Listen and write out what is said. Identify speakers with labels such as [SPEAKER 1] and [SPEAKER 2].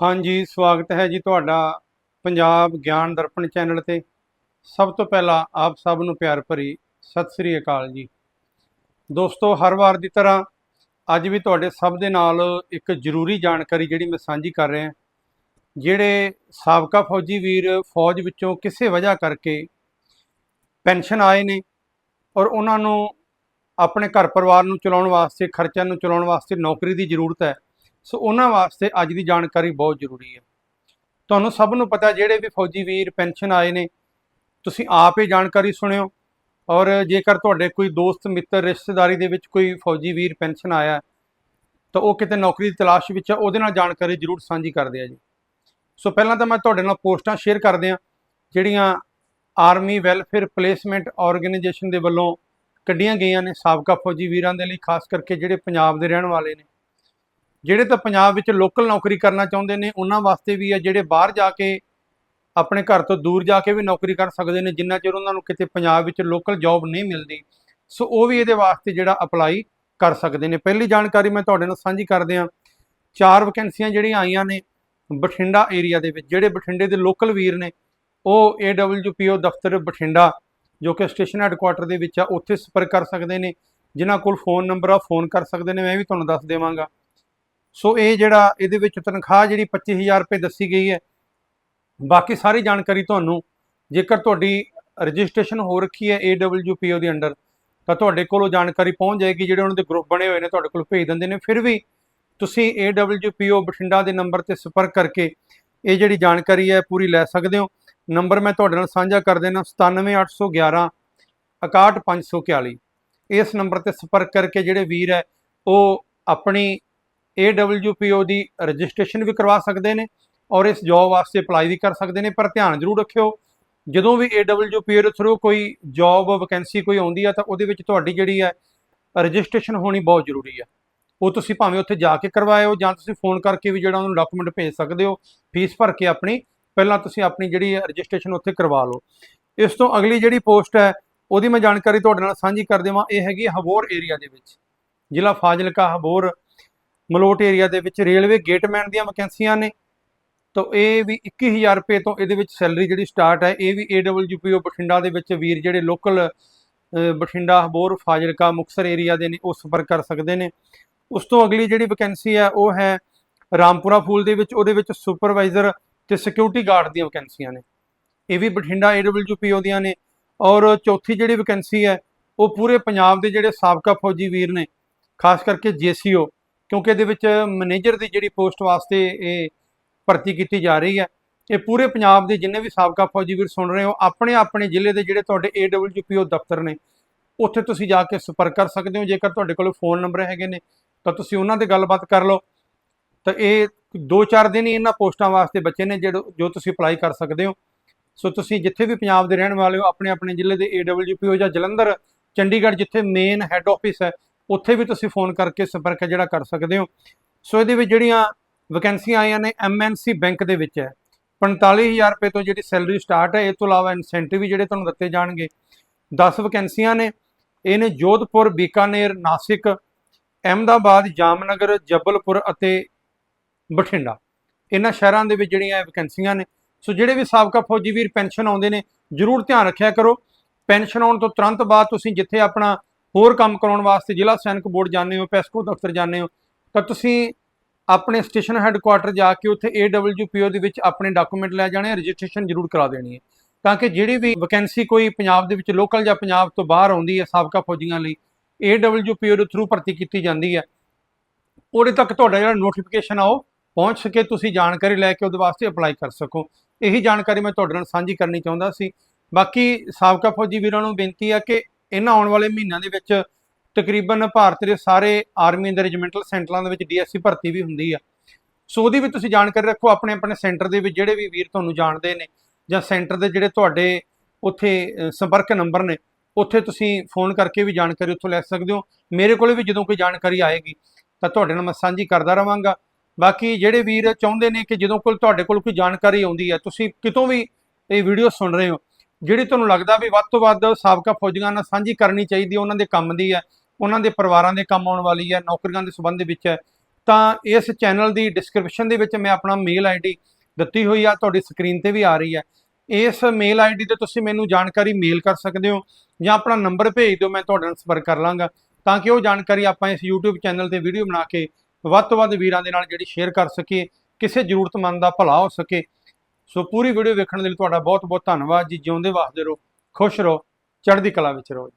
[SPEAKER 1] ਹਾਂਜੀ, ਸਵਾਗਤ ਹੈ ਜੀ ਤੁਹਾਡਾ ਪੰਜਾਬ ਗਿਆਨ ਦਰਪਣ ਚੈਨਲ ਤੇ। ਸਭ ਤੋਂ ਪਹਿਲਾਂ ਆਪ ਸਭ ਨੂੰ ਪਿਆਰ ਭਰੀ ਸਤਿ ਸ੍ਰੀ ਅਕਾਲ ਜੀ। ਦੋਸਤੋ, ਹਰ ਵਾਰ ਦੀ ਤਰ੍ਹਾਂ ਅੱਜ ਵੀ ਤੁਹਾਡੇ ਸਭ ਦੇ ਨਾਲ ਇੱਕ ਜ਼ਰੂਰੀ ਜਾਣਕਾਰੀ ਜਿਹੜੀ ਮੈਂ ਸਾਂਝੀ ਕਰ ਰਿਹਾ। ਜਿਹੜੇ ਸਾਬਕਾ ਫੌਜੀ ਵੀਰ ਫੌਜ ਵਿੱਚੋਂ ਕਿਸੇ ਵਜ੍ਹਾ ਕਰਕੇ ਪੈਨਸ਼ਨ ਆਏ ਨੇ ਔਰ ਉਹਨਾਂ ਨੂੰ ਆਪਣੇ ਘਰ ਪਰਿਵਾਰ ਨੂੰ ਚਲਾਉਣ ਵਾਸਤੇ, ਖਰਚਿਆਂ ਨੂੰ ਚਲਾਉਣ ਵਾਸਤੇ ਨੌਕਰੀ ਦੀ ਜ਼ਰੂਰਤ ਹੈ ਸੋ ਉਹਨਾਂ ਵਾਸਤੇ ਅੱਜ ਦੀ ਜਾਣਕਾਰੀ ਬਹੁਤ ਜ਼ਰੂਰੀ ਹੈ। ਤੁਹਾਨੂੰ ਸਭ ਨੂੰ ਪਤਾ ਜਿਹੜੇ ਵੀ ਫੌਜੀ ਵੀਰ ਪੈਨਸ਼ਨ ਆਏ ਨੇ, ਤੁਸੀਂ ਆਪ ਹੀ ਜਾਣਕਾਰੀ ਸੁਣਿਓ। ਔਰ ਜੇਕਰ ਤੁਹਾਡੇ ਕੋਈ ਦੋਸਤ, ਮਿੱਤਰ, ਰਿਸ਼ਤੇਦਾਰੀ ਦੇ ਵਿੱਚ ਕੋਈ ਫੌਜੀ ਵੀਰ ਪੈਨਸ਼ਨ ਆਇਆ ਤਾਂ ਉਹ ਕਿਤੇ ਨੌਕਰੀ ਦੀ ਤਲਾਸ਼ ਵਿੱਚ ਹੈ, ਉਹਦੇ ਨਾਲ ਜਾਣਕਾਰੀ ਜ਼ਰੂਰ ਸਾਂਝੀ ਕਰਦੇ ਆ ਜੀ। ਸੋ ਪਹਿਲਾਂ ਤਾਂ ਮੈਂ ਤੁਹਾਡੇ ਨਾਲ ਪੋਸਟਾਂ ਸ਼ੇਅਰ ਕਰਦੇ ਆ ਜਿਹੜੀਆਂ ਆਰਮੀ ਵੈਲਫੇਅਰ ਪਲੇਸਮੈਂਟ ਆਰਗੇਨਾਈਜੇਸ਼ਨ ਦੇ ਵੱਲੋਂ ਕੱਢੀਆਂ ਗਈਆਂ ਨੇ ਸਾਬਕਾ ਫੌਜੀ ਵੀਰਾਂ ਦੇ ਲਈ, ਖਾਸ ਕਰਕੇ ਜਿਹੜੇ ਪੰਜਾਬ ਦੇ ਰਹਿਣ ਵਾਲੇ ਨੇ। ਜਿਹੜੇ ਤਾਂ ਪੰਜਾਬ ਵਿੱਚ ਲੋਕਲ ਨੌਕਰੀ ਕਰਨਾ ਚਾਹੁੰਦੇ ਨੇ, ਉਹਨਾਂ ਵਾਸਤੇ ਵੀ ਹੈ ਜਿਹੜੇ ਬਾਹਰ ਜਾ ਕੇ ਆਪਣੇ ਘਰ ਤੋਂ ਦੂਰ ਜਾ ਕੇ ਵੀ ਨੌਕਰੀ ਕਰ ਸਕਦੇ ਨੇ, ਜਿੰਨਾ ਚਿਰ ਉਹਨਾਂ ਨੂੰ ਕਿਤੇ ਪੰਜਾਬ ਵਿੱਚ ਲੋਕਲ ਜੌਬ ਨਹੀਂ ਮਿਲਦੀ। ਸੋ ਉਹ ਵੀ ਇਹਦੇ ਵਾਸਤੇ ਜਿਹੜਾ ਅਪਲਾਈ ਕਰ ਸਕਦੇ ਨੇ। ਪਹਿਲੀ ਜਾਣਕਾਰੀ ਮੈਂ ਤੁਹਾਡੇ ਨਾਲ ਸਾਂਝੀ ਕਰਦੇ ਹਾਂ। ਚਾਰ ਵੈਕੈਂਸੀਆਂ ਜਿਹੜੀਆਂ ਆਈਆਂ ਨੇ ਬਠਿੰਡਾ ਏਰੀਆ ਦੇ ਵਿੱਚ, ਜਿਹੜੇ ਬਠਿੰਡੇ ਦੇ ਲੋਕਲ ਵੀਰ ਨੇ, ਉਹ AWPO ਦਫ਼ਤਰ ਬਠਿੰਡਾ, ਜੋ ਕਿ ਸਟੇਸ਼ਨ ਹੈੱਡਕੁਆਟਰ ਦੇ ਵਿੱਚ ਆ, ਉੱਥੇ ਸੰਪਰਕ ਕਰ ਸਕਦੇ ਨੇ। ਜਿਨ੍ਹਾਂ ਕੋਲ ਫੋਨ ਨੰਬਰ ਆ ਫੋਨ ਕਰ ਸਕਦੇ ਨੇ, ਮੈਂ ਵੀ ਤੁਹਾਨੂੰ ਦੱਸ ਦੇਵਾਂਗਾ। ਸੋ ਇਹ ਜਿਹੜਾ ਇਹਦੇ ਵਿੱਚ ਤਨਖਾਹ ਜਿਹੜੀ 25000 ਰੁਪਏ ਦੱਸੀ ਗਈ ਹੈ। ਬਾਕੀ ਸਾਰੀ ਜਾਣਕਾਰੀ ਤੁਹਾਨੂੰ, ਜੇਕਰ ਤੁਹਾਡੀ ਰਜਿਸਟ੍ਰੇਸ਼ਨ ਹੋ ਰੱਖੀ ਹੈ AWPO ਦੇ ਅੰਡਰ, ਤਾਂ ਤੁਹਾਡੇ ਕੋਲ ਉਹ ਜਾਣਕਾਰੀ ਪਹੁੰਚ ਜਾਏਗੀ, ਜਿਹੜੇ ਉਹਨਾਂ ਦੇ ਗਰੁੱਪ ਬਣੇ ਹੋਏ ਨੇ, ਤੁਹਾਡੇ ਕੋਲ ਭੇਜ ਦਿੰਦੇ ਨੇ। ਫਿਰ ਵੀ ਤੁਸੀਂ AWPO ਬਠਿੰਡਾ ਦੇ ਨੰਬਰ ਤੇ ਸੰਪਰਕ ਕਰਕੇ ਇਹ ਜਿਹੜੀ ਜਾਣਕਾਰੀ ਹੈ ਪੂਰੀ ਲੈ ਸਕਦੇ ਹੋ। ਨੰਬਰ ਮੈਂ ਤੁਹਾਡੇ ਨਾਲ ਸਾਂਝਾ ਕਰ ਦੇਣਾ 97811 61541 ਇਸ ਨੰਬਰ ਤੇ ਸੰਪਰਕ ਕਰਕੇ ਜਿਹੜੇ ਵੀਰ ਹੈ, ਉਹ ਆਪਣੀ AWPO ਦੀ ਰਜਿਸਟ੍ਰੇਸ਼ਨ ਵੀ ਕਰਵਾ ਸਕਦੇ ਨੇ ਔਰ ਇਸ ਜੌਬ ਵਾਸਤੇ ਅਪਲਾਈ ਵੀ ਕਰ ਸਕਦੇ ਨੇ, ਪਰ ਧਿਆਨ ਜ਼ਰੂਰ ਰੱਖਿਓ, ਜਦੋਂ ਵੀ AWPO ਦੇ ਥਰੂ ਕੋਈ ਜੌਬ ਵੈਕੈਂਸੀ ਕੋਈ ਆਉਂਦੀ ਆ ਤਾਂ ਉਹਦੇ ਵਿੱਚ ਤੁਹਾਡੀ ਜਿਹੜੀ ਹੈ ਰਜਿਸਟ੍ਰੇਸ਼ਨ ਹੋਣੀ ਬਹੁਤ ਜ਼ਰੂਰੀ ਹੈ ਉਹ ਤੁਸੀਂ ਭਾਵੇਂ ਉੱਥੇ ਜਾ ਕੇ ਕਰਵਾਇਓ ਜਾਂ ਤੁਸੀਂ ਫੋਨ ਕਰਕੇ ਵੀ ਜਿਹੜਾ ਉਹਨੂੰ ਡਾਕੂਮੈਂਟ ਭੇਜ ਸਕਦੇ ਹੋ ਫੀਸ ਭਰ ਕੇ ਆਪਣੀ, ਪਹਿਲਾਂ ਤੁਸੀਂ ਆਪਣੀ ਜਿਹੜੀ ਰਜਿਸਟ੍ਰੇਸ਼ਨ ਉੱਥੇ ਕਰਵਾ ਲਓ। ਇਸ ਤੋਂ ਅਗਲੀ ਜਿਹੜੀ ਪੋਸਟ ਹੈ, ਉਹਦੀ ਮੈਂ ਜਾਣਕਾਰੀ ਤੁਹਾਡੇ ਨਾਲ ਸਾਂਝੀ ਕਰ ਦੇਵਾਂ, ਇਹ ਹੈਗੀ ਹਬੋਰ ਏਰੀਆ ਦੇ ਵਿੱਚ, ਜ਼ਿਲ੍ਹਾ ਫਾਜ਼ਿਲਕਾ ਹਬੋਰ। ਮਲੋਟ ਏਰੀਆ ਦੇ ਵਿੱਚ ਰੇਲਵੇ ਗੇਟਮੈਨ ਦੀਆਂ ਵੈਕੈਂਸੀਆਂ ਨੇ। ਤਾਂ ਇਹ ਵੀ 21000 ਰੁਪਏ ਤੋਂ ਇਹਦੇ ਵਿੱਚ ਸੈਲਰੀ ਜਿਹੜੀ ਸਟਾਰਟ ਹੈ, ਇਹ ਵੀ AWPO ਬਠਿੰਡਾ ਦੇ ਵਿੱਚ ਵੀਰ ਜਿਹੜੇ ਲੋਕਲ ਬਠਿੰਡਾ ਹਬੋਰ ਫਾਜ਼ਿਲਕਾ ਮੁਕਸਰ ਏਰੀਆ ਦੇ ਨੇ, ਉਹ ਸੰਪਰਕ ਕਰ ਸਕਦੇ ਨੇ। ਉਸ ਤੋਂ ਅਗਲੀ ਜਿਹੜੀ ਵੈਕੈਂਸੀ ਹੈ, ਉਹ ਹੈ ਰਾਮਪੁਰਾ ਫੂਲ ਦੇ ਵਿੱਚ, ਉਹਦੇ ਵਿੱਚ ਸੁਪਰਵਾਈਜ਼ਰ ਤੇ ਸਿਕਿਉਰਿਟੀ ਗਾਰਡ ਦੀਆਂ ਵੈਕੈਂਸੀਆਂ ਨੇ। ਇਹ ਵੀ ਬਠਿੰਡਾ AWPO ਦੀਆਂ ਨੇ। ਔਰ ਚੌਥੀ ਜਿਹੜੀ ਵੈਕੈਂਸੀ ਹੈ, ਉਹ ਪੂਰੇ ਪੰਜਾਬ ਦੇ ਜਿਹੜੇ ਸਾਬਕਾ ਫੌਜੀ ਵੀਰ ਨੇ, ਖਾਸ ਕਰਕੇ ਜੀਸੀਓ ਕਿਉਂਕਿ ਇਹਦੇ ਵਿੱਚ ਮੈਨੇਜਰ ਦੀ ਜਿਹੜੀ ਪੋਸਟ ਵਾਸਤੇ ਇਹ ਭਰਤੀ ਕੀਤੀ ਜਾ ਰਹੀ ਹੈ। ਇਹ ਪੂਰੇ ਪੰਜਾਬ ਦੇ ਜਿੰਨੇ ਵੀ ਸਾਬਕਾ ਫੌਜੀ ਵੀਰ ਸੁਣ ਰਹੇ ਹੋ, ਆਪਣੇ ਆਪਣੇ ਜ਼ਿਲ੍ਹੇ ਦੇ ਜਿਹੜੇ ਤੁਹਾਡੇ AWPO ਦਫ਼ਤਰ ਨੇ, ਉੱਥੇ ਤੁਸੀਂ ਜਾ ਕੇ ਸੰਪਰਕ ਕਰ ਸਕਦੇ ਹੋ। ਜੇਕਰ ਤੁਹਾਡੇ ਕੋਲ ਫੋਨ ਨੰਬਰ ਹੈਗੇ ਨੇ, ਤਾਂ ਤੁਸੀਂ ਉਹਨਾਂ ਦੇ ਗੱਲਬਾਤ ਕਰ ਲਓ। ਤਾਂ ਇਹ 2-4 ਦਿਨ ਹੀ ਇਹਨਾਂ ਪੋਸਟਾਂ ਵਾਸਤੇ ਬੱਚੇ ਨੇ ਜਿਹੜੇ ਜੋ ਤੁਸੀਂ ਅਪਲਾਈ ਕਰ ਸਕਦੇ ਹੋ। ਸੋ ਤੁਸੀਂ ਜਿੱਥੇ ਵੀ ਪੰਜਾਬ ਦੇ ਰਹਿਣ ਵਾਲੇ ਹੋ, ਆਪਣੇ ਆਪਣੇ ਜ਼ਿਲ੍ਹੇ ਦੇ AWPO ਜਾਂ ਜਲੰਧਰ, ਚੰਡੀਗੜ੍ਹ ਜਿੱਥੇ ਮੇਨ ਹੈੱਡ ਆਫਿਸ ਹੈ ਉੱਥੇ ਵੀ ਤੁਸੀਂ ਫੋਨ ਕਰਕੇ ਸੰਪਰਕ ਜਿਹੜਾ ਕਰ ਸਕਦੇ ਹੋ। ਸੋ ਇਹਦੇ ਵਿੱਚ ਜਿਹੜੀਆਂ ਵੈਕੈਂਸੀਆਂ ਆਈਆਂ ਨੇ MNC ਬੈਂਕ ਦੇ ਵਿੱਚ ਹੈ। 45000 ਰੁਪਏ ਤੋਂ ਜਿਹੜੀ ਸੈਲਰੀ ਸਟਾਰਟ ਹੈ, ਇਹ ਤੋਂ ਇਲਾਵਾ ਇਨਸੈਂਟਿਵ ਵੀ ਜਿਹੜੇ ਤੁਹਾਨੂੰ ਦਿੱਤੇ ਜਾਣਗੇ। 10 ਵੈਕੈਂਸੀਆਂ ਨੇ। ਇਹ ਨੇ ਜੋਧਪੁਰ, ਬੀਕਾਨੇਰ, ਨਾਸਿਕ, ਅਹਿਮਦਾਬਾਦ, ਜਾਮਨਗਰ, ਜਬਲਪੁਰ ਅਤੇ ਬਠਿੰਡਾ। ਇਹਨਾਂ ਸ਼ਹਿਰਾਂ ਦੇ ਵਿੱਚ ਜਿਹੜੀਆਂ ਵੈਕੈਂਸੀਆਂ ਨੇ। ਸੋ ਜਿਹੜੇ ਵੀ ਸਾਬਕਾ ਫੌਜੀ ਵੀਰ ਪੈਨਸ਼ਨ ਆਉਂਦੇ ਨੇ, ਜ਼ਰੂਰ ਧਿਆਨ ਰੱਖਿਆ ਕਰੋ। ਪੈਨਸ਼ਨ ਆਉਣ ਤੋਂ ਤੁਰੰਤ ਬਾਅਦ ਤੁਸੀਂ ਜਿੱਥੇ ਆਪਣਾ ਹੋਰ ਕੰਮ ਕਰਾਉਣ ਵਾਸਤੇ ਜ਼ਿਲ੍ਹਾ ਸੈਨਿਕ ਬੋਰਡ ਜਾਂਦੇ ਹੋ, ਪੈਸਕੋ ਦਫ਼ਤਰ ਜਾਂਦੇ ਹੋ, ਤਾਂ ਤੁਸੀਂ ਆਪਣੇ ਸਟੇਸ਼ਨ ਹੈੱਡਕੁਆਟਰ ਜਾ ਕੇ ਉੱਥੇ AWPO ਦੇ ਵਿੱਚ ਆਪਣੇ ਡਾਕੂਮੈਂਟ ਲੈ ਜਾਣੇ ਰਜਿਸਟ੍ਰੇਸ਼ਨ ਜ਼ਰੂਰ ਕਰਾ ਦੇਣੀ ਹੈ। ਤਾਂ ਕਿ ਜਿਹੜੀ ਵੀ ਵੈਕੈਂਸੀ ਕੋਈ ਪੰਜਾਬ ਦੇ ਵਿੱਚ ਲੋਕਲ ਜਾਂ ਪੰਜਾਬ ਤੋਂ ਬਾਹਰ ਆਉਂਦੀ ਹੈ ਸਾਬਕਾ ਫੌਜੀਆਂ ਲਈ AWPO ਦੇ ਥਰੂ ਭਰਤੀ ਕੀਤੀ ਜਾਂਦੀ ਹੈ। ਉਹਦੇ ਤੱਕ ਤੁਹਾਡਾ ਜਿਹੜਾ ਨੋਟੀਫਿਕੇਸ਼ਨ ਆ, ਉਹ ਪਹੁੰਚ ਸਕੇ, ਤੁਸੀਂ ਜਾਣਕਾਰੀ ਲੈ ਕੇ ਉਹਦੇ ਵਾਸਤੇ ਅਪਲਾਈ ਕਰ ਸਕੋ। ਇਹੀ ਜਾਣਕਾਰੀ ਮੈਂ ਤੁਹਾਡੇ ਨਾਲ ਸਾਂਝੀ ਕਰਨੀ ਚਾਹੁੰਦਾ ਸੀ। ਬਾਕੀ ਸਾਬਕਾ ਫੌਜੀ ਵੀਰਾਂ ਨੂੰ ਬੇਨਤੀ ਹੈ ਕਿ ਇਹਨਾਂ ਆਉਣ ਵਾਲੇ ਮਹੀਨਿਆਂ ਦੇ ਵਿੱਚ ਤਕਰੀਬਨ ਭਾਰਤ ਦੇ ਸਾਰੇ ਆਰਮੀ ਦੇ ਰੈਜੀਮੈਂਟਲ ਸੈਂਟਰਾਂ ਦੇ ਵਿੱਚ ਡੀਐਸਸੀ ਭਰਤੀ ਵੀ ਹੁੰਦੀ ਆ। ਸੋ ਉਹਦੀ ਵੀ ਤੁਸੀਂ ਜਾਣਕਾਰੀ ਰੱਖੋ, ਆਪਣੇ ਆਪਣੇ ਸੈਂਟਰ ਦੇ ਵਿੱਚ ਜਿਹੜੇ ਵੀ ਵੀਰ ਤੁਹਾਨੂੰ ਜਾਣਦੇ ਨੇ ਜਾਂ ਸੈਂਟਰ ਦੇ ਜਿਹੜੇ ਤੁਹਾਡੇ ਉੱਥੇ ਸੰਪਰਕ ਨੰਬਰ ਨੇ, ਉੱਥੇ ਤੁਸੀਂ ਫੋਨ ਕਰਕੇ ਵੀ ਜਾਣਕਾਰੀ ਉੱਥੋਂ ਲੈ ਸਕਦੇ ਹੋ। ਮੇਰੇ ਕੋਲੇ ਵੀ ਜਦੋਂ ਕੋਈ ਜਾਣਕਾਰੀ ਆਏਗੀ ਤਾਂ ਤੁਹਾਡੇ ਨਾਲ ਮੈਂ ਸਾਂਝੀ ਕਰਦਾ ਰਵਾਂਗਾ। ਬਾਕੀ ਜਿਹੜੇ ਵੀਰ ਚਾਹੁੰਦੇ ਨੇ ਕਿ ਜਦੋਂ ਕੋਲ ਤੁਹਾਡੇ ਕੋਲ ਕੋਈ ਜਾਣਕਾਰੀ ਆਉਂਦੀ ਹੈ ਤੁਸੀਂ ਕਿਤੋਂ ਵੀ ਇਹ ਵੀਡੀਓ ਸੁਣ ਰਹੇ ਹੋ ਜਿਹੜੀ ਤੁਹਾਨੂੰ ਲੱਗਦਾ ਵੀ ਵੱਧ ਤੋਂ ਵੱਧ ਸਾਬਕਾ ਫੌਜੀਆਂ ਨਾਲ ਸਾਂਝੀ ਕਰਨੀ ਚਾਹੀਦੀ ਹੈ, ਉਹਨਾਂ ਦੇ ਕੰਮ ਦੀ ਹੈ, ਉਹਨਾਂ ਦੇ ਪਰਿਵਾਰਾਂ ਦੇ ਕੰਮ ਆਉਣ ਵਾਲੀ ਹੈ, ਨੌਕਰੀਆਂ ਦੇ ਸੰਬੰਧ ਵਿੱਚ ਹੈ, ਤਾਂ ਇਸ ਚੈਨਲ ਦੀ ਡਿਸਕ੍ਰਿਪਸ਼ਨ ਦੇ ਵਿੱਚ ਮੈਂ ਆਪਣਾ ਮੇਲ ਆਈਡੀ ਦਿੱਤੀ ਹੋਈ ਆ, ਤੁਹਾਡੀ ਸਕਰੀਨ ਤੇ ਵੀ ਆ ਰਹੀ ਹੈ। ਇਸ ਮੇਲ ਆਈਡੀ ਤੇ ਤੁਸੀਂ ਮੈਨੂੰ ਜਾਣਕਾਰੀ ਮੇਲ ਕਰ ਸਕਦੇ ਹੋ ਜਾਂ ਆਪਣਾ ਨੰਬਰ ਭੇਜ ਦਿਓ, ਮੈਂ ਤੁਹਾਡੇ ਨਾਲ ਸੰਪਰਕ ਕਰ ਲਾਂਗਾ, ਤਾਂ ਕਿ ਉਹ ਜਾਣਕਾਰੀ ਆਪਾਂ ਇਸ YouTube ਚੈਨਲ ਤੇ ਵੀਡੀਓ ਬਣਾ ਕੇ ਵੱਧ ਤੋਂ ਵੱਧ ਵੀਰਾਂ ਦੇ ਨਾਲ ਜਿਹੜੀ ਸ਼ੇਅਰ ਕਰ ਸਕੀਏ, ਕਿਸੇ ਜ਼ਰੂਰਤਮੰਦ ਦਾ ਭਲਾ ਹੋ ਸਕੇ ਸੋ ਪੂਰੀ ਵੀਡੀਓ ਵੇਖਣ ਦੇ ਲਈ ਤੁਹਾਡਾ ਬਹੁਤ ਬਹੁਤ ਧੰਨਵਾਦ। ਜੀ ਜਿਉਂਦੇ ਵਸਦੇ ਰਹੋ, ਖੁਸ਼ ਰਹੋ, ਚੜ੍ਹਦੀ ਕਲਾ ਵਿੱਚ ਰਹੋ।